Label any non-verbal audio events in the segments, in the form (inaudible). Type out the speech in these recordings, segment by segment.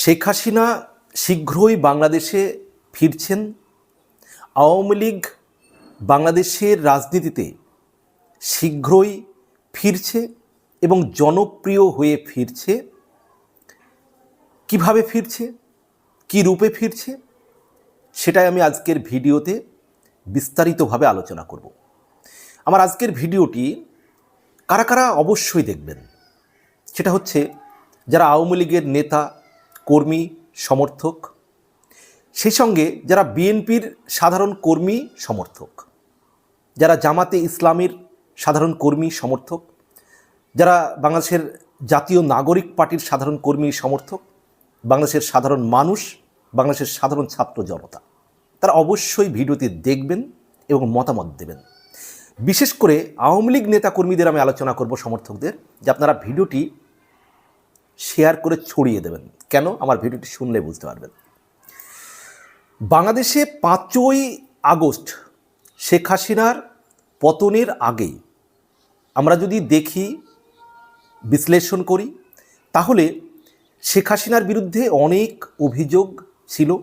শেখ হাসিনা শীঘ্রই বাংলাদেশে ফিরছেন। আওয়ামী লীগ বাংলাদেশের রাজনীতিতে শীঘ্রই ফিরছে এবং জনপ্রিয় হয়ে ফিরছে। কীভাবে ফিরছে? কি রূপে ফিরছে? সেটাই আমি আজকের ভিডিওতে বিস্তারিতভাবে আলোচনা করব। আমার আজকের ভিডিওটি কারা কারা অবশ্যই দেখবেন? সেটা হচ্ছে যারা আওয়ামী লীগের নেতা কর্মী, সমর্থক। সেই সঙ্গে যারা বিএনপির সাধারণ কর্মী, সমর্থক। যারা জামাতে ইসলামের সাধারণ কর্মী, সমর্থক। যারা বাংলাদেশের জাতীয় নাগরিক পার্টির সাধারণ কর্মী, সমর্থক। বাংলাদেশের সাধারণ মানুষ, বাংলাদেশের সাধারণ ছাত্র জনতা। তারা অবশ্যই ভিডিওটি দেখবেন এবং মতামত দেবেন। বিশেষ করে আওয়ামী লীগ নেতা কর্মীদের আমি আলোচনা করব সমর্থকদের, যে আপনারা ভিডিওটি শেয়ার করে ছড়িয়ে দেবেন। কেন? আমার ভিডিওটি শুনলে বুঝতে পারবেন। বাংলাদেশে পাঁচই আগস্ট শেখ হাসিনার পতনের আগে আমরা যদি দেখি, বিশ্লেষণ করি, তাহলে শেখ হাসিনার বিরুদ্ধে অনেক অভিযোগ ছিল।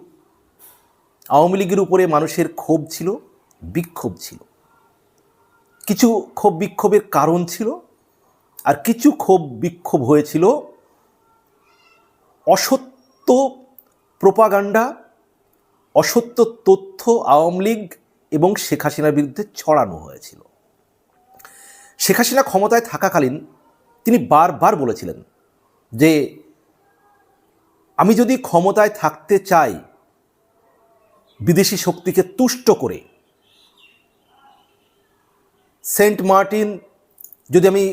আওয়ামী লীগের উপরে মানুষের ক্ষোভ ছিল, বিক্ষোভ ছিল। কিছু ক্ষোভ বিক্ষোভের কারণ ছিল আর কিছু ক্ষোভ বিক্ষোভ হয়েছিল অসত্য প্রোপাগান্ডা, অসত্য তথ্য আওয়ামী লীগ এবং শেখ হাসিনার বিরুদ্ধে ছড়ানো হয়েছিল। শেখ হাসিনা ক্ষমতায় থাকাকালীন তিনি বারবার বলেছিলেন যে, আমি যদি ক্ষমতায় থাকতে চাই, বিদেশি শক্তিকে তুষ্ট করে, সেন্ট মার্টিন যদি আমি,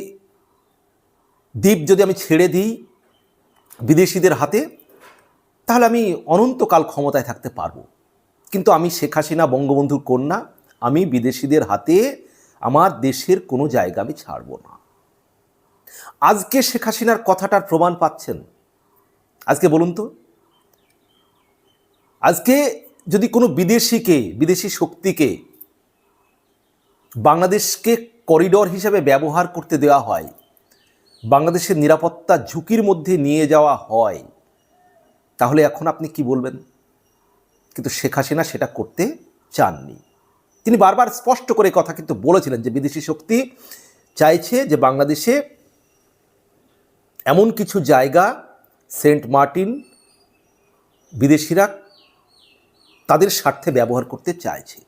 দ্বীপ যদি আমি ছেড়ে দিই বিদেশিদের হাতে, তাহলে আমি অনন্তকাল ক্ষমতায় থাকতে পারব। কিন্তু আমি শেখ হাসিনা বঙ্গবন্ধুর কন্যা, আমি বিদেশিদের হাতে আমার দেশের কোনো জায়গা আমি ছাড়ব না। আজকে শেখ হাসিনার কথাটার প্রমাণ পাচ্ছেন। আজকে বলুন তো, আজকে যদি কোনো বিদেশিকে, বিদেশি শক্তিকে বাংলাদেশকে করিডর হিসেবে ব্যবহার করতে দেওয়া হয় বাংলাদেশের নিরাপত্তা ঝুঁকির মধ্যে নিয়ে যাওয়া হয়। তাহলে এখন আপনি কি বলবেন? কিন্তু শেখ হাসিনা সেটা করতে চাননি। তিনি বারবার স্পষ্ট করে কথা কিন্তু বলেছিলেন যে বিদেশি শক্তি চাইছে যে বাংলাদেশে এমন কিছু জায়গা, সেন্ট মার্টিন, বিদেশিরা তাদের স্বার্থে ব্যবহার করতে চাইছে।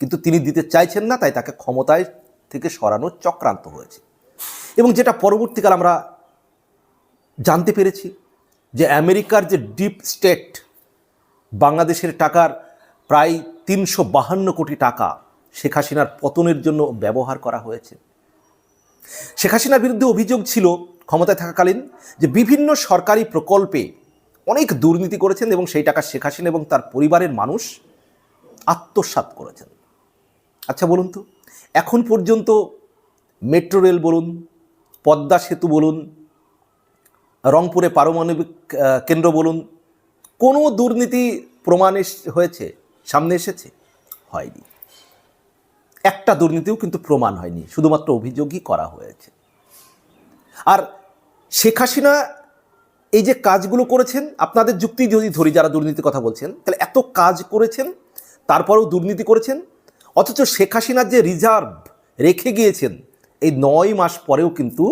কিন্তু তিনি দিতে চাইছেন না, তাই তাকে ক্ষমতায় থেকে সরানোর চক্রান্ত হয়েছে। এবং যেটা পরবর্তীকাল আমরা জানতে পেরেছি যে আমেরিকার যে ডিপ স্টেট বাংলাদেশের টাকার প্রায় তিনশো বাহান্ন কোটি টাকা শেখ হাসিনার পতনের জন্য ব্যবহার করা হয়েছে। শেখ হাসিনার বিরুদ্ধে অভিযোগ ছিল ক্ষমতায় থাকাকালীন যে বিভিন্ন সরকারি প্রকল্পে অনেক দুর্নীতি করেছেন এবং সেই টাকা শেখ হাসিনা এবং তার পরিবারের মানুষ আত্মসাৎ করেছেন। আচ্ছা বলুন তো, এখন পর্যন্ত মেট্রো রেল বলুন পদ্মা সেতু বলুন, রংপুরে পারমাণবিক কেন্দ্র বলুন, কোনো দুর্নীতি প্রমাণ হয়েছে, সামনে এসেছে? হয়নি। একটা দুর্নীতিও কিন্তু প্রমাণ হয়নি, শুধুমাত্র অভিযোগই করা হয়েছে। আর শেখ হাসিনা এই যে কাজগুলো করেছেন, আপনাদের যুক্তি যদি ধরি যারা দুর্নীতির কথা বলছেন, তাহলে এত কাজ করেছেন, তারপরেও দুর্নীতি করেছেন, অথচ শেখ হাসিনার যে রিজার্ভ রেখে গিয়েছেন এই নয় মাস পরেও কিন্তু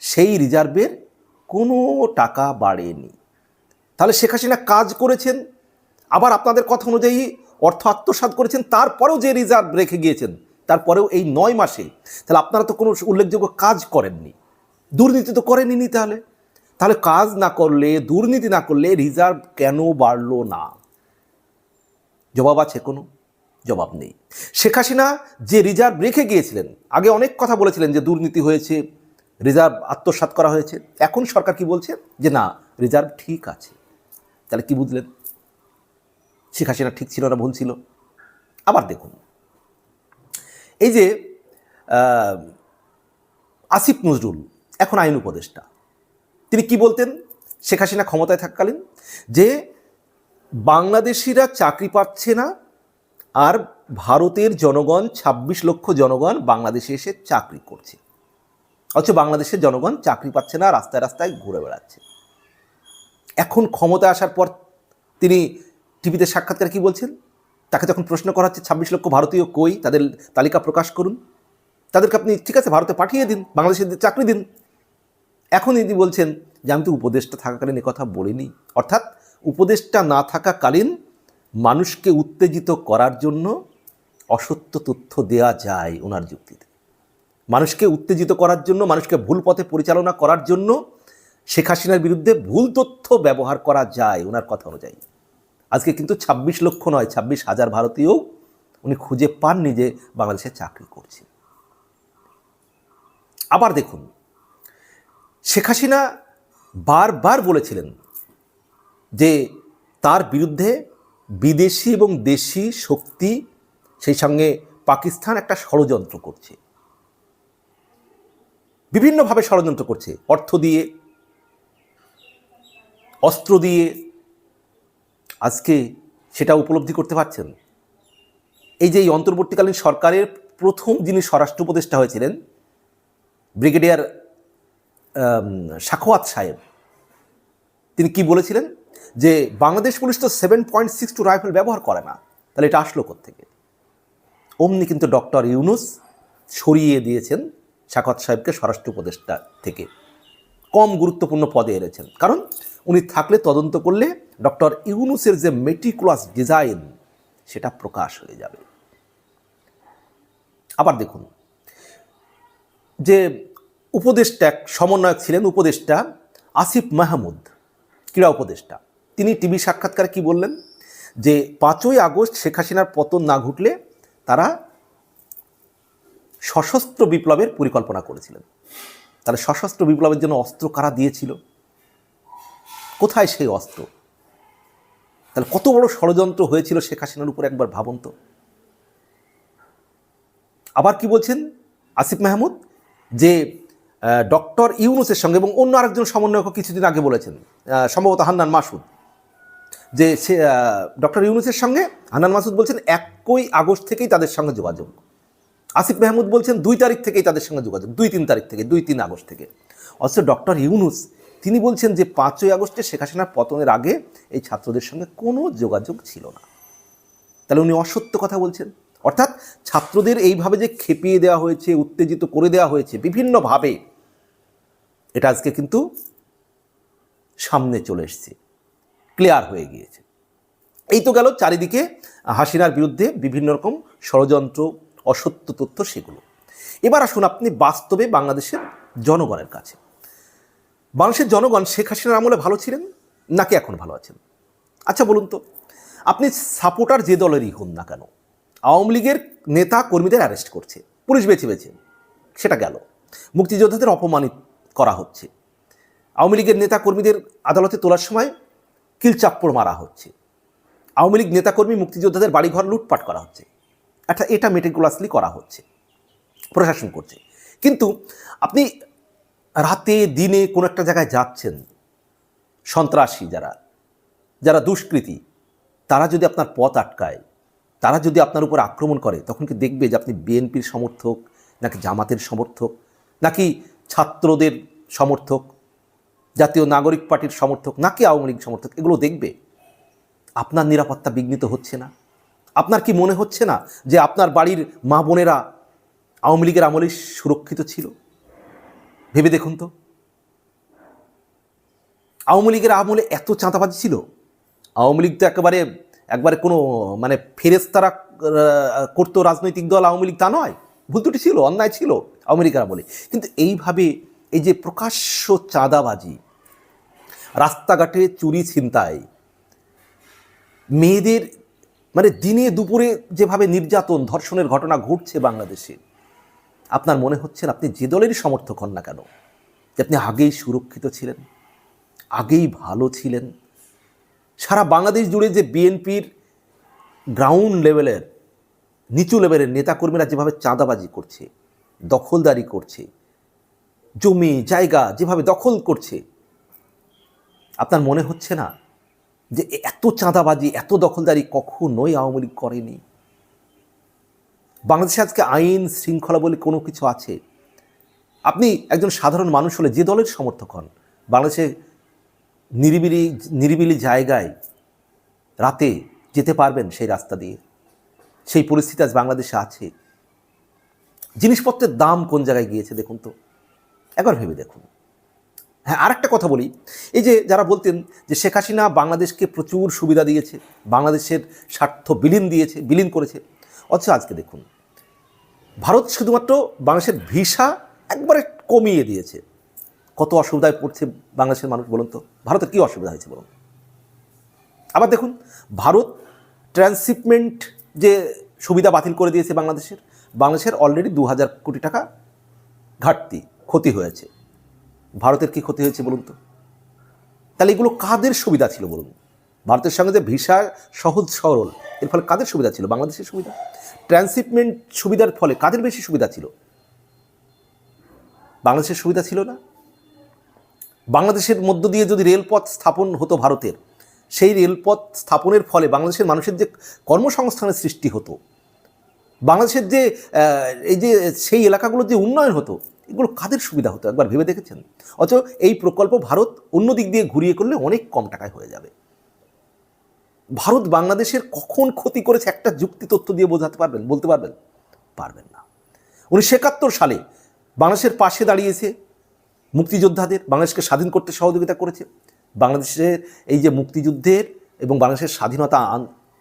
সেই রিজার্ভের কোনো টাকা বাড়েনি। তাহলে শেখ হাসিনা কাজ করেছেন, আবার আপনাদের কথা অনুযায়ী অর্থ আত্মসাৎ করেছেন, তারপরেও যে রিজার্ভ রেখে গিয়েছেন, তারপরেও এই নয় মাসে, তাহলে আপনারা তো কোনো উল্লেখযোগ্য কাজ করেননি। দুর্নীতি তো করেনি তাহলে। তাহলে কাজ না করলে, দুর্নীতি না করলে রিজার্ভ কেন বাড়লো না? জবাব আছে কোনো? জবাব নেই। শেখ হাসিনা যে রিজার্ভ রেখে গিয়েছিলেন, আগে অনেক কথা বলেছিলেন যে দুর্নীতি হয়েছে, রিজার্ভ আত্মসাৎ করা হয়েছে। এখন সরকার কি বলছে? যে না, রিজার্ভ ঠিক আছে। তাহলে কি বুঝলেন? শেখ হাসিনা ঠিক ছিল না, ভুল ছিল? আবার দেখুন। এই যে আসিফ নজরুল, এখন আইন উপদেষ্টা, তিনি কি বলতেন? শেখ হাসিনা ক্ষমতায় থাকাকালীন যে বাংলাদেশিরা চাকরি পাচ্ছে না আর ভারতের জনগণ ২৬ লক্ষ জনগণ বাংলাদেশে এসে চাকরি করছে। অথচ বাংলাদেশের জনগণ চাকরি পাচ্ছে না, রাস্তায় রাস্তায় ঘুরে বেড়াচ্ছে। এখন ক্ষমতায় আসার পর তিনি টিভিতে সাক্ষাৎকার কি বলছেন? তাকে যখন প্রশ্ন করা হচ্ছে, ছাব্বিশ লক্ষ ভারতীয় কই? তাদের তালিকা প্রকাশ করুন। তাদেরকে আপনি, ঠিক আছে, ভারতে পাঠিয়ে দিন, বাংলাদেশে চাকরি দিন। এখন তিনি বলছেন যে, আমি তো উপদেশটা থাকাকালীন কথা বলিনি। অর্থাৎ উপদেশটা না থাকাকালীন মানুষকে উত্তেজিত করার জন্য অসত্য তথ্য দেয়া যায় ওনার যুক্তিতে। মানুষকে উত্তেজিত করার জন্য, মানুষকে ভুল পথে পরিচালনা করার জন্য শেখ হাসিনার বিরুদ্ধে ভুল তথ্য ব্যবহার করা যায় ওনার কথা অনুযায়ী। আজকে কিন্তু ছাব্বিশ লক্ষ নয়, ছাব্বিশ হাজার ভারতীয় উনি খুঁজে পাননি যে বাংলাদেশে চাকরি করছে আবার দেখুন, শেখ হাসিনা বারবার বলেছিলেন যে তার বিরুদ্ধে বিদেশি এবং দেশি শক্তি, সেই সঙ্গে পাকিস্তান একটা ষড়যন্ত্র করছে। বিভিন্নভাবে ষড়যন্ত্র করছে। অর্থ দিয়ে, অস্ত্র দিয়ে। আজকে সেটা উপলব্ধি করতে পারছেন? এই যে এই অন্তর্বর্তীকালীন সরকারের প্রথম যিনি স্বরাষ্ট্র উপদেষ্টা হয়েছিলেন, ব্রিগেডিয়ার সাখোয়াত সাহেব, তিনি কি বলেছিলেন? যে বাংলাদেশ পুলিশ তো seven point six two rifle ব্যবহার করে না। তাহলে এটা আসলো থেকে অমনি কিন্তু ডক্টর ইউনুস সরিয়ে দিয়েছেন সাখত সাহেবকে স্বরাষ্ট্র উপদেষ্টা থেকে। কম গুরুত্বপূর্ণ পদে এনেছেন কারণ উনি থাকলে তদন্ত করলে ডক্টর ইউনুসের যে মেটিকুলাস ডিজাইন সেটা প্রকাশ হয়ে যাবে। আবার দেখুন, যে উপদেষ্টা, এক সমন্বয়ক ছিলেন উপদেষ্টা আসিফ মাহমুদ ক্রীড়া উপদেষ্টা। তিনি টিভি সাক্ষাৎকার কি বললেন? যে পাঁচই আগস্ট শেখ হাসিনার পতন না ঘটলে তারা সশস্ত্র বিপ্লবের পরিকল্পনা করেছিলেন। তাহলে সশস্ত্র বিপ্লবের জন্য অস্ত্র কারা দিয়েছিল? কোথায় সেই অস্ত্র? তাহলে কত বড় ষড়যন্ত্র হয়েছিল শেখ হাসিনার উপর একবার ভাবুন তো। আবার কি বলছেন আসিফ মাহমুদ? যে ডক্টর ইউনুসের সঙ্গে এবং অন্য আরেকজন সমন্বয়ক কিছুদিন আগে বলেছেন সম্ভবত হান্নান মাসুদ, যে সে ডক্টর ইউনুসের সঙ্গে হান্নান মাসুদ বলছেন একই আগস্ট থেকেই তাদের সঙ্গে যোগাযোগ। আসিফ মেহমুদ বলছেন দুই তারিখ থেকেই তাদের সঙ্গে যোগাযোগ, দুই তিন তারিখ থেকে, দুই তিন আগস্ট থেকে। অথচ ডক্টর ইউনুস, তিনি বলছেন যে পাঁচই আগস্টে শেখ হাসিনার পতনের আগে এই ছাত্রদের সঙ্গে কোনো যোগাযোগ ছিল না। তাহলে উনি অসত্য কথা বলছেন। অর্থাৎ ছাত্রদের এইভাবে যে খেপিয়ে দেওয়া হয়েছে, উত্তেজিত করে দেওয়া হয়েছে, বিভিন্নভাবে এটা আজকে কিন্তু সামনে চলে এসছে। ক্লিয়ার হয়ে গিয়েছে। এই তো গেল চারিদিকে হাসিনার বিরুদ্ধে বিভিন্ন রকম ষড়যন্ত্র, অসত্য তথ্য সেগুলো। এবার আসুন আপনি বাস্তবে বাংলাদেশের জনগণের কাছে। বাংলাদেশের জনগণ শেখ হাসিনার আমলে ভালো ছিলেন নাকি এখন ভালো আছেন? আচ্ছা বলুন তো, আপনি সাপোর্টার যে দলেরই হন না কেন? আওয়ামী লীগের নেতা কর্মীদের অ্যারেস্ট করছে, পুলিশ বেছে বেছে, সেটা গেল। মুক্তিযোদ্ধাদের অপমানিত করা হচ্ছে। আওয়ামী লীগের নেতা কর্মীদের আদালতে তোলার সময় কিলচাপ্পড় মারা হচ্ছে। আওয়ামী লীগ নেতাকর্মী, মুক্তিযোদ্ধাদের বাড়িঘর লুটপাট করা হচ্ছে। একটা এটা মেটিকুলাসলি করা হচ্ছে। প্রশাসন করছে। কিন্তু আপনি রাতে, দিনে কোনো একটা জায়গায় যাচ্ছেন, সন্ত্রাসী যারা যারা দুষ্কৃতী, তারা যদি আপনার পথ আটকায়, তারা যদি আপনার উপর আক্রমণ করে, তখন কি দেখবে যে আপনি বিএনপির সমর্থক, নাকি জামাতের সমর্থক, নাকি ছাত্রদের সমর্থক, জাতীয় নাগরিক পার্টির সমর্থক, নাকি আওয়ামী লীগ সমর্থক, এগুলো দেখবে। আপনার নিরাপত্তা বিঘ্নিত হচ্ছে না। আপনার কি মনে হচ্ছে না যে আপনার বাড়ির মা বোনেরা আওয়ামী লীগের আমলে সুরক্ষিত ছিল? ভেবে দেখুন তো। আওয়ামী লীগের আমলে এত চাঁদাবাজি ছিল। আওয়ামী লীগ তো একেবারে, একবারে কোনো মানে ফেরেস্তারা করতো রাজনৈতিক দল আওয়ামী লীগ তা নয়। ভুল ত্রুটি ছিল, অন্যায় ছিল। আওয়ামী বলে। কিন্তু এইভাবে এই যে প্রকাশ্য চাঁদাবাজি, রাস্তাঘাটে চুরি ছিনতাই, মেয়েদের মানে দিনে দুপুরে যেভাবে নির্যাতন, ধর্ষণের ঘটনা ঘটছে বাংলাদেশে, আপনার মনে হচ্ছে আপনি যে দলেরই সমর্থক হন না কেন? যে আপনি আগেই সুরক্ষিত ছিলেন, আগেই ভালো ছিলেন? সারা বাংলাদেশ জুড়ে যে বিএনপির গ্রাউন্ড লেভেলের নিচু লেভেলের নেতাকর্মীরা যেভাবে চাঁদাবাজি করছে দখলদারি করছে। জমি, জায়গা যেভাবে দখল করছে। আপনার মনে হচ্ছে না যে এত চাঁদাবাজি, এত দখলদারি কখনোই আওয়ামী লীগ করেনি? বাংলাদেশে আজকে আইন শৃঙ্খলা বলে কোনো কিছু আছে? আপনি একজন সাধারণ মানুষ হলে যে দলের সমর্থক হন? বাংলাদেশে নিরিবিলি নিরিবিলি জায়গায় রাতে যেতে পারবেন সেই রাস্তা দিয়ে। সেই পরিস্থিতি আজ বাংলাদেশে আছে। জিনিসপত্রের দাম কোন জায়গায় গিয়েছে দেখুন তো। একবার ভেবে দেখুন। হ্যাঁ আরেকটা কথা বলি। এই যে যারা বলতেন যে শেখ হাসিনা বাংলাদেশকে প্রচুর সুবিধা দিয়েছে, বাংলাদেশের স্বার্থ বিলীন দিয়েছে, বিলীন করেছে, অথচ আজকে দেখুন, ভারত শুধুমাত্র বাংলাদেশের ভিসা একবারে কমিয়ে দিয়েছে। কত অসুবিধায় পড়ছে বাংলাদেশের মানুষ বলুন তো। ভারতের কী অসুবিধা হয়েছে বলুন। আবার দেখুন, ভারত ট্রান্সশিপমেন্ট যে সুবিধা বাতিল করে দিয়েছে বাংলাদেশের বাংলাদেশের অলরেডি দু হাজার কোটি টাকা ঘাটতি, ক্ষতি হয়েছে। ভারতের কি ক্ষতি হয়েছে বলুন তো? তাহলে এগুলো কাদের সুবিধা ছিল বলুন? ভারতের সঙ্গে যে ভিসা সহজ সরল, এর ফলে কাদের সুবিধা ছিল? বাংলাদেশের সুবিধা? ট্রান্সশিপমেন্ট সুবিধার ফলে কাদের বেশি সুবিধা ছিল? বাংলাদেশের সুবিধা ছিল না। বাংলাদেশের মধ্য দিয়ে যদি রেলপথ স্থাপন হতো ভারতের, সেই রেলপথ স্থাপনের ফলে বাংলাদেশের মানুষের যে কর্মসংস্থানের সৃষ্টি হতো বাংলাদেশের যে এই যে সেই এলাকাগুলোর যে উন্নয়ন হতো, এগুলো কাদের সুবিধা হতো? একবার ভেবে দেখেছেন? অথচ এই প্রকল্প ভারত অন্য দিক দিয়ে ঘুরিয়ে করলে অনেক কম টাকায় হয়ে যাবে। ভারত বাংলাদেশের কখন ক্ষতি করেছে একটা যুক্তি তথ্য দিয়ে বোঝাতে পারবেন? বলতে পারবেন? পারবেন না। উনিশশো একাত্তর সালে বাংলাদেশের পাশে দাঁড়িয়েছে মুক্তিযোদ্ধাদের, বাংলাদেশকে স্বাধীন করতে সহযোগিতা করেছে। বাংলাদেশের এই যে মুক্তিযুদ্ধের এবং বাংলাদেশের স্বাধীনতা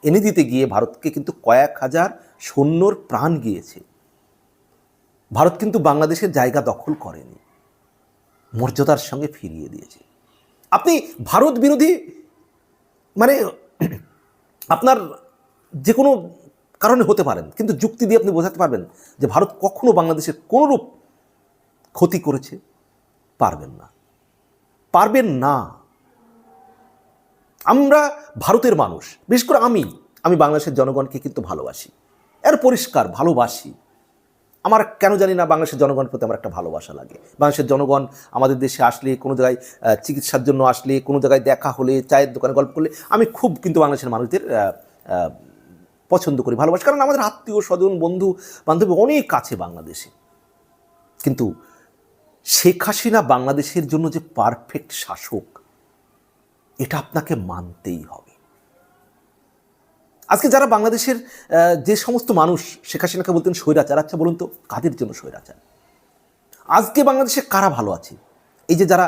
এনে দিতে গিয়ে ভারতকে কিন্তু কয়েক হাজার সৈন্যর প্রাণ গিয়েছে। ভারত কিন্তু বাংলাদেশের জায়গা দখল করেনি। মর্যাদার সঙ্গে ফিরিয়ে দিয়েছে। আপনি ভারত বিরোধী মানে (clears throat) আপনার যে কোনো কারণে হতে পারেন, কিন্তু যুক্তি দিয়ে আপনি বোঝাতে পারবেন যে ভারত কখনো বাংলাদেশের কোনোরূপ ক্ষতি করেছে, পারবেন না। পারবেন না। আমরা ভারতের মানুষ, বিশেষ করে আমি আমি বাংলাদেশের জনগণকে কিন্তু ভালোবাসি। এর পরিষ্কার ভালোবাসি। আমার কেন জানি না বাংলাদেশের জনগণ প্রতি আমার একটা ভালোবাসা লাগে। বাংলাদেশের জনগণ আমাদের দেশে আসলে, কোনো জায়গায় চিকিৎসার জন্য আসলে, কোনো জায়গায় দেখা হলে, চায়ের দোকানে গল্প করলে, আমি খুব কিন্তু বাংলাদেশের মানুষদের পছন্দ করি, ভালোবাসি। কারণ আমাদের আত্মীয়, স্বজন, বন্ধু, বান্ধবী অনেক আছে বাংলাদেশে। কিন্তু শেখ হাসিনা বাংলাদেশের জন্য যে পারফেক্ট শাসক এটা আপনাকে মানতেই হবে। আজকে যারা বাংলাদেশের যে সমস্ত মানুষ শেখ হাসিনাকে বলতেন স্বৈরাচার আচ্ছা বলুন তো, কাদের জন্য স্বৈরাচার? আজকে বাংলাদেশে কারা ভালো আছে? এই যে যারা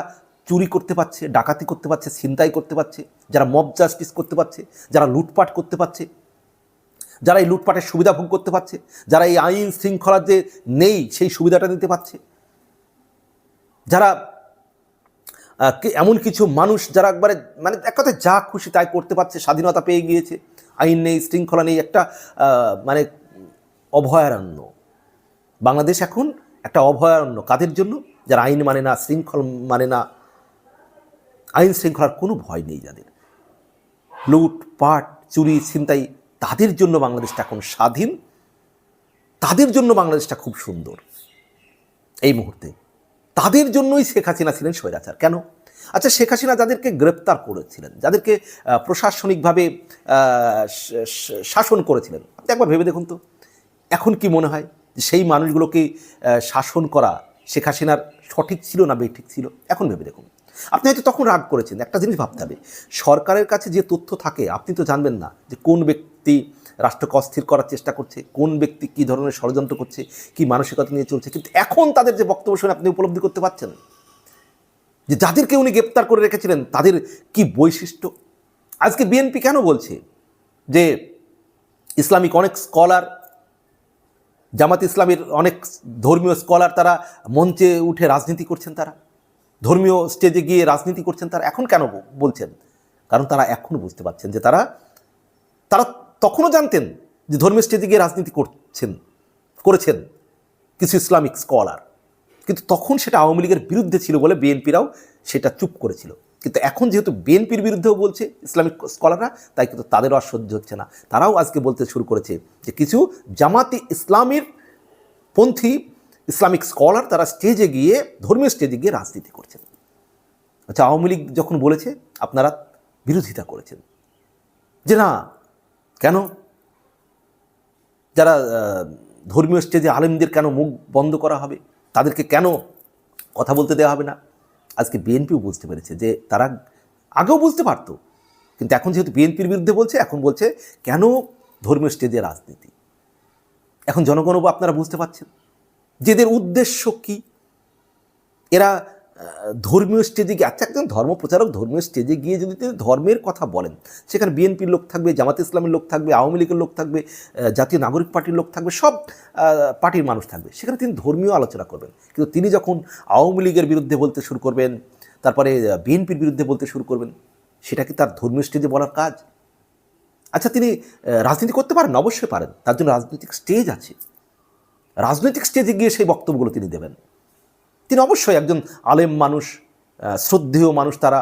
চুরি করতে পারছে, ডাকাতি করতে পারছে, ছিনতাই করতে পারছে, যারা মব জাস্টিস করতে পারছে, যারা লুটপাট করতে পারছে, যারা এই লুটপাটের সুবিধা ভোগ করতে পারছে, যারা এই আইন শৃঙ্খলার যে নেই, সেই সুবিধাটা নিতে পারছে, যারা এমন কিছু মানুষ যারা একবারে মানে এক কথায় যা খুশি তাই করতে পারছে, স্বাধীনতা পেয়ে গিয়েছে, আইন নেই, শৃঙ্খলা নেই, একটা মানে অভয়ারণ্য। বাংলাদেশ এখন একটা অভয়ারণ্য। কাদের জন্য? যারা আইন মানে না, শৃঙ্খল মানে না, আইন শৃঙ্খলার কোনো ভয় নেই যাদের। লুট, পাট, চুরি, ছিনতাই, তাদের জন্য বাংলাদেশটা এখন স্বাধীন। তাদের জন্য বাংলাদেশটা খুব সুন্দর। এই মুহূর্তে। তাদের জন্যই শেখ হাসিনা ছিলেন স্বৈরাচার। কেন? আচ্ছা শেখ হাসিনা যাদেরকে গ্রেপ্তার করেছিলেন, যাদেরকে প্রশাসনিকভাবে শাসন করেছিলেন, আপনি একবার ভেবে দেখুন তো। এখন কি মনে হয় যে সেই মানুষগুলোকে শাসন করা শেখ হাসিনার সঠিক ছিল না বেঠিক ছিল? এখন ভেবে দেখুন। আপনি হয়তো তখন রাগ করেছেন, একটা জিনিস ভাবতে হবে। সরকারের কাছে যে তথ্য থাকে, আপনি তো জানবেন না যে কোন ব্যক্তি রাষ্ট্রকে অস্থির করার চেষ্টা করছে, কোন ব্যক্তি কী ধরনের ষড়যন্ত্র করছে, কী মানসিকতা নিয়ে চলছে, কিন্তু এখন তাদের যে বক্তব্য শুনে আপনি উপলব্ধি করতে পারছেন? যে যাদেরকে উনি গ্রেপ্তার করে রেখেছিলেন, তাদের কি বৈশিষ্ট্য? আজকে বিএনপি কেন বলছে যে ইসলামিক অনেক স্কলার, জামাত ইসলামের অনেক ধর্মীয় স্কলার তারা মঞ্চে উঠে রাজনীতি করছেন তারা, ধর্মীয় স্টেজে গিয়ে রাজনীতি করছেন তারা, এখন কেন বলছেন? কারণ তারা এখনও বুঝতে পারছেন যে তারা তারা তখনও জানতেন যে ধর্মীয় স্টেজে গিয়ে রাজনীতি করছেন, করেছেন কিছু ইসলামিক স্কলার। কিন্তু তখন সেটা আওয়ামী লীগের বিরুদ্ধে ছিল বলে বিএনপিরাও সেটা চুপ করেছিল। কিন্তু এখন যেহেতু বিএনপির বিরুদ্ধেও বলছে ইসলামিক স্কলাররা, তাই কিন্তু তাদেরও আর সহ্য হচ্ছে না। তারাও আজকে বলতে শুরু করেছে যে কিছু জামাতি ইসলামের পন্থী ইসলামিক স্কলার তারা স্টেজে গিয়ে, ধর্মীয় স্টেজে গিয়ে রাজনীতি করছেন। আচ্ছা আওয়ামী লীগ যখন বলেছে, আপনারা বিরোধিতা করেছেন। যে না কেন? যারা ধর্মীয় স্টেজে আলেমদের কেন মুখ বন্ধ করা হবে? তাদেরকে কেন কথা বলতে দেওয়া হবে না? আজকে বিএনপিও বুঝতে পেরেছে যে তারা আগেও বুঝতে পারতো, কিন্তু এখন যেহেতু বিএনপির বিরুদ্ধে বলছে, এখন বলছে কেন ধর্মীয় স্টেজে রাজনীতি? এখন জনগণও আপনারা বুঝতে পারছেন। যেদের উদ্দেশ্য কী? এরা ধর্মীয় স্টেজে গিয়ে আচ্ছা একজন ধর্মপ্রচারক ধর্মীয় স্টেজে গিয়ে যদি তিনি ধর্মের কথা বলেন, সেখানে বিএনপির লোক থাকবে, জামাত ইসলামের লোক থাকবে, আওয়ামী লীগের লোক থাকবে জাতীয় নাগরিক পার্টির লোক থাকবে, সব পার্টির মানুষ থাকবে, সেখানে তিনি ধর্মীয় আলোচনা করবেন। কিন্তু তিনি যখন আওয়ামী লীগের বিরুদ্ধে বলতে শুরু করবেন, তারপরে বিএনপির বিরুদ্ধে বলতে শুরু করবেন, সেটা কি তার ধর্মীয় স্টেজে বলার কাজ? আচ্ছা তিনি রাজনীতি করতে পারেন? অবশ্যই পারেন। তার জন্য রাজনৈতিক স্টেজ আছে। রাজনৈতিক স্টেজে গিয়ে সেই বক্তব্যগুলো তিনি দেবেন। তিনি অবশ্যই একজন আলেম মানুষ শ্রদ্ধেয় মানুষ তারা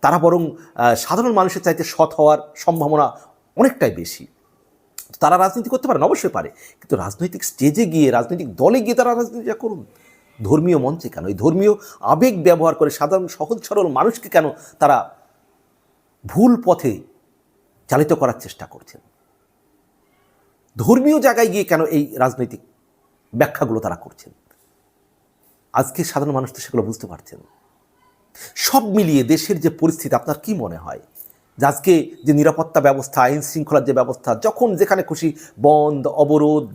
তারা বরং সাধারণ মানুষের চাইতে সৎ হওয়ার সম্ভাবনা অনেকটাই বেশি। তারা রাজনীতি করতে পারেন, অবশ্যই পারে। কিন্তু রাজনৈতিক স্টেজে গিয়ে, রাজনৈতিক দলে গিয়ে তারা রাজনীতিটা করুন। ধর্মীয় মঞ্চে কেন? এই ধর্মীয় আবেগ ব্যবহার করে সাধারণ, সহজ, সরল মানুষকে কেন তারা ভুল পথে চালিত করার চেষ্টা করছেন? ধর্মীয় জায়গায় গিয়ে কেন এই রাজনৈতিক ব্যাখ্যাগুলো তারা করছেন? আজকে সাধারণ মানুষ তো সেগুলো বুঝতে পারছেন। সব মিলিয়ে দেশের যে পরিস্থিতি, আপনার কি মনে হয়? যে আজকে যে নিরাপত্তা ব্যবস্থা আইন শৃঙ্খলার যে ব্যবস্থা, যখন যেখানে খুশি বন্ধ, অবরোধ,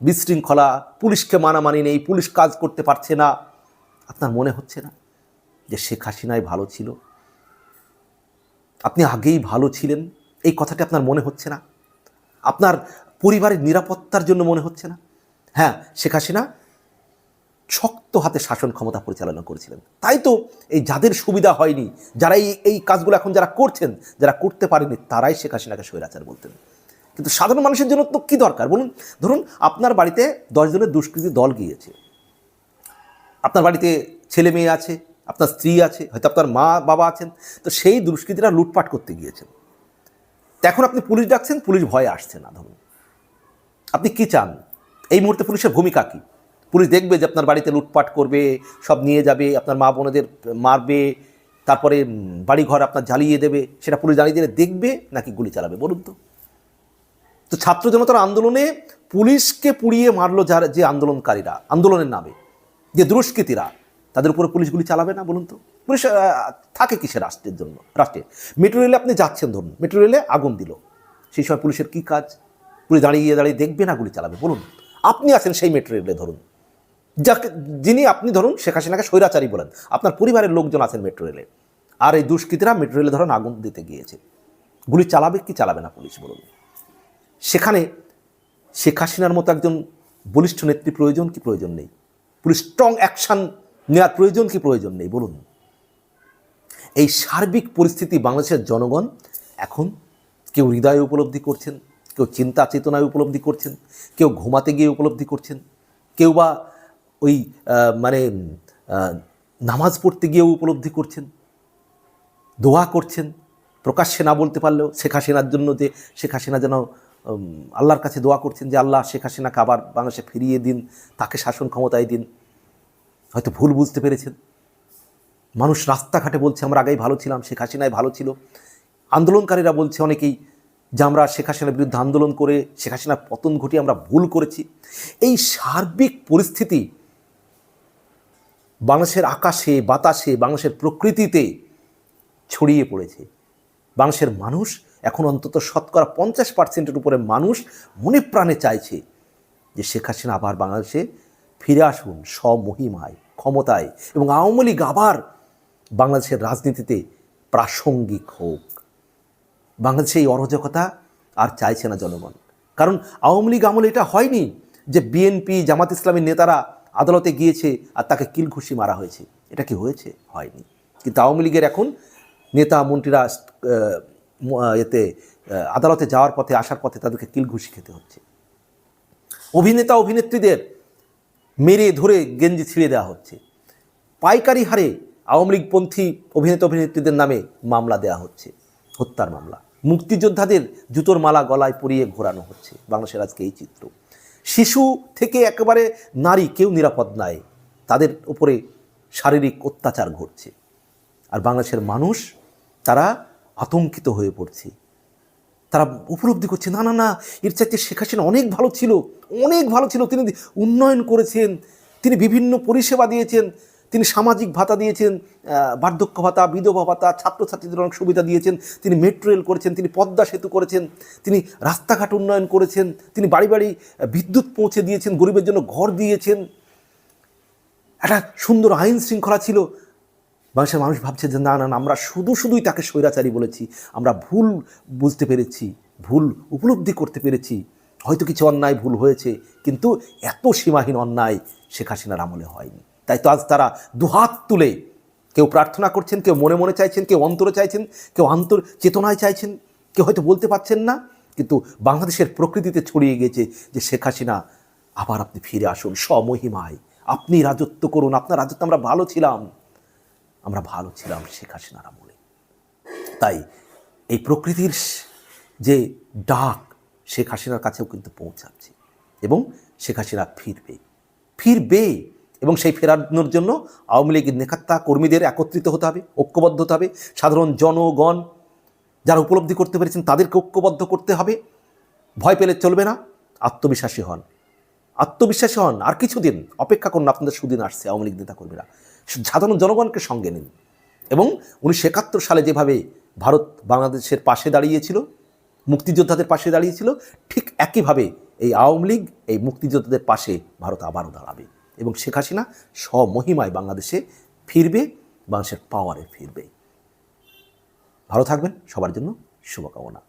বিশৃঙ্খলা, পুলিশকে মানামানি নেই, পুলিশ কাজ করতে পারছে না, আপনার মনে হচ্ছে না যে শেখ হাসিনাই ভালো ছিল? আপনি আগেই ভালো ছিলেন, এই কথাটি আপনার মনে হচ্ছে না? আপনার পরিবারের নিরাপত্তার জন্য মনে হচ্ছে না? হ্যাঁ শেখ হাসিনা শক্ত হাতে শাসন ক্ষমতা পরিচালনা করেছিলেন। তাই তো এই যাদের সুবিধা হয়নি, যারা এই এই কাজগুলো এখন যারা করছেন, যারা করতে পারেনি, তারাই শেখ হাসিনাকে স্বৈরাচার বলতেন। কিন্তু সাধারণ মানুষের জন্য তো কী দরকার? বলুন, ধরুন আপনার বাড়িতে দশজনের দুষ্কৃতী দল গিয়েছে। আপনার বাড়িতে ছেলে মেয়ে আছে, আপনার স্ত্রী আছে, হয়তো আপনার মা, বাবা আছেন, তো সেই দুষ্কৃতীরা লুটপাট করতে গিয়েছেন। এখন আপনি পুলিশ ডাকছেন, পুলিশ ভয়ে আসছে না, ধরুন। আপনি কি চান? এই মুহূর্তে পুলিশের ভূমিকা কী? পুলিশ দেখবে যে আপনার বাড়িতে লুটপাট করবে, সব নিয়ে যাবে, আপনার মা বোনেদের মারবে, তারপরে বাড়িঘর আপনার জ্বালিয়ে দেবে, সেটা পুলিশ জ্বালিয়ে দিলে দেখবে নাকি গুলি চালাবে, বলুন তো। তো ছাত্র জনতার আন্দোলনে পুলিশকে পুড়িয়ে মারলো যারা, যে আন্দোলনকারীরা, আন্দোলনের নামে, যে দুষ্কৃতীরা তাদের উপরে পুলিশ গুলি চালাবে না, বলুন তো? পুলিশ থাকে কিসে রাষ্ট্রের জন্য? রাষ্ট্রে মেট্রো রেলে আপনি যাচ্ছেন ধরুন মেট্রো রেলে আগুন দিল, সেই সময় পুলিশের কী কাজ? পুলিশ দাঁড়িয়ে দাঁড়িয়ে দেখবে না গুলি চালাবে, বলুন। আপনি আছেন সেই মেট্রো রেলে ধরুন। যাকে, যিনি আপনি ধরুন শেখ হাসিনাকে স্বৈরাচারী বলেন, আপনার পরিবারের লোকজন আছেন মেট্রো রেলে আর এই দুষ্কৃতীরা মেট্রো রেলে ধরুন আগুন দিতে গিয়েছে। গুলি চালাবে কি চালাবে না পুলিশ বলুন। সেখানে শেখ হাসিনার মতো একজন বলিষ্ঠ নেত্রী প্রয়োজন কি প্রয়োজন নেই? পুলিশ স্ট্রং অ্যাকশন নেওয়ার প্রয়োজন কি প্রয়োজন নেই বলুন। এই সার্বিক পরিস্থিতি বাংলাদেশের জনগণ এখন কেউ হৃদয়ে উপলব্ধি করছেন, কেউ চিন্তা চেতনায় উপলব্ধি করছেন, কেউ ঘুমাতে গিয়ে উপলব্ধি করছেন, কেউ বা ওই মানে নামাজ পড়তে গিয়েও উপলব্ধি করছেন, দোয়া করছেন, প্রকাশ্যে না বলতে পারলেও শেখ হাসিনার জন্য যে, শেখ হাসিনা যেন আল্লাহর কাছে দোয়া করছেন যে, আল্লাহ শেখ হাসিনাকে আবার বাংলাদেশে ফিরিয়ে দিন, তাকে শাসন ক্ষমতায় দিন। হয়তো ভুল বুঝতে পেরেছেন। মানুষ রাস্তাঘাটে বলছে, আমরা আগেই ভালো ছিলাম, শেখ হাসিনায় ভালো ছিল। আন্দোলনকারীরা বলছে অনেকেই যে, আমরা শেখ হাসিনার বিরুদ্ধে আন্দোলন করে, শেখ হাসিনার পতন ঘটিয়ে আমরা ভুল করেছি। এই সার্বিক পরিস্থিতি বাংলাদেশের আকাশে, বাতাসে, বাংলাদেশের প্রকৃতিতে ছড়িয়ে পড়েছে। বাংলাদেশের মানুষ এখন অন্তত শতকরা পঞ্চাশ পার্সেন্টের উপরে মানুষ মনে প্রাণে চাইছে যে শেখ হাসিনা আবার বাংলাদেশে ফিরে আসুন স্বমহিমায়, ক্ষমতায় এবং আওয়ামী লীগ আবার বাংলাদেশের রাজনীতিতে প্রাসঙ্গিক হোক। বাংলাদেশে এই অরাজকতা আর চাইছে না জনগণ। কারণ আওয়ামী লীগ আমলে এটা হয়নি যে বিএনপি, জামাত ইসলামী নেতারা আদালতে গিয়েছে আর তাকে কিল ঘুষি মারা হয়েছে। এটা কি হয়েছে? হয়নি। কিন্তু আওয়ামী লীগের এখন নেতা মন্ত্রীরা এতে আদালতে যাওয়ার পথে, আসার পথে তাদেরকে কিল ঘুষি খেতে হচ্ছে। অভিনেতা, অভিনেত্রীদের মেরে ধরে গেঞ্জি ছিঁড়ে দেওয়া হচ্ছে। পাইকারি হারে আওয়ামী লীগপন্থী অভিনেতা, অভিনেত্রীদের নামে মামলা দেওয়া হচ্ছে। হত্যার মামলা। মুক্তিযোদ্ধাদের জুতোর মালা গলায় পরিয়ে ঘোরানো হচ্ছে। বাংলাদেশের আজকে এই চিত্র। শিশু থেকে একেবারে নারী, কেউ নিরাপদ নাই। তাদের উপরে শারীরিক অত্যাচার ঘটছে। আর বাংলাদেশের মানুষ, তারা আতঙ্কিত হয়ে পড়ছে। তারা উপলব্ধি করছে, না না না, এর চাইতে শেখ হাসিনা অনেক ভালো ছিল, অনেক ভালো ছিল। তিনি উন্নয়ন করেছেন, তিনি বিভিন্ন পরিষেবা দিয়েছেন তিনি সামাজিক ভাতা দিয়েছেন বার্ধক্য ভাতা, বিধবা ভাতা, ছাত্রছাত্রীদের অনেক সুবিধা দিয়েছেন, তিনি মেট্রো রেল করেছেন, তিনি পদ্মা সেতু করেছেন, তিনি রাস্তাঘাট উন্নয়ন করেছেন, তিনি বাড়ি বাড়ি বিদ্যুৎ পৌঁছে দিয়েছেন, গরিবের জন্য ঘর দিয়েছেন। একটা সুন্দর আইন শৃঙ্খলা ছিল। বাংলাদেশের মানুষ ভাবছে যে না না, আমরা শুধু, শুধুই তাকে স্বৈরাচারী বলেছি। আমরা ভুল বুঝতে পেরেছি, ভুল উপলব্ধি করতে পেরেছি। হয়তো কিছু অন্যায় ভুল হয়েছে, কিন্তু এত সীমাহীন অন্যায় শেখ হাসিনার আমলে হয়নি। তাই তো আজ তারা দুহাত তুলে কেউ প্রার্থনা করছেন, কেউ মনে মনে চাইছেন, কেউ অন্তরে চাইছেন, কেউ আন্তর চেতনায় চাইছেন, কেউ হয়তো বলতে পারছেন না, কিন্তু বাংলাদেশের প্রকৃতিতে ছড়িয়ে গেছে যে শেখ হাসিনা, আবার আপনি ফিরে আসুন স্বমহিমায়। আপনি রাজত্ব করুন, আপনার রাজত্ব আমরা ভালো ছিলাম। আমরা ভালো ছিলাম শেখ হাসিনার আমলে। তাই এই প্রকৃতির যে ডাক শেখ হাসিনার কাছেও কিন্তু পৌঁছাচ্ছে এবং শেখ হাসিনা ফিরবে। ফিরবে এবং সেই ফেরানোর জন্য আওয়ামী লীগের নেখাত্তা কর্মীদের একত্রিত হতে হবে, ঐক্যবদ্ধ হতে হবে। সাধারণ জনগণ যারা উপলব্ধি করতে পেরেছেন তাদেরকে ঐক্যবদ্ধ করতে হবে। ভয় পেলে চলবে না, আত্মবিশ্বাসী হন। আত্মবিশ্বাসী হন। আর কিছুদিন অপেক্ষা করুন, আপনাদের সুদিন আসছে আওয়ামী লীগ নেতা কর্মীরা সাধারণ জনগণকে সঙ্গে নিন এবং উনিশশো একাত্তর সালে যেভাবে ভারত বাংলাদেশের পাশে দাঁড়িয়েছিল, মুক্তিযোদ্ধাদের পাশে দাঁড়িয়েছিল, ঠিক একইভাবে এই আওয়ামী লীগ এই মুক্তিযোদ্ধাদের পাশে ভারত আবারও দাঁড়াবে। এবং শেখ হাসিনা স্বমহিমায় বাংলাদেশে ফিরবে বাংলাদেশের পাওয়ারে ফিরবে। ভালো থাকবেন সবার জন্য শুভকামনা।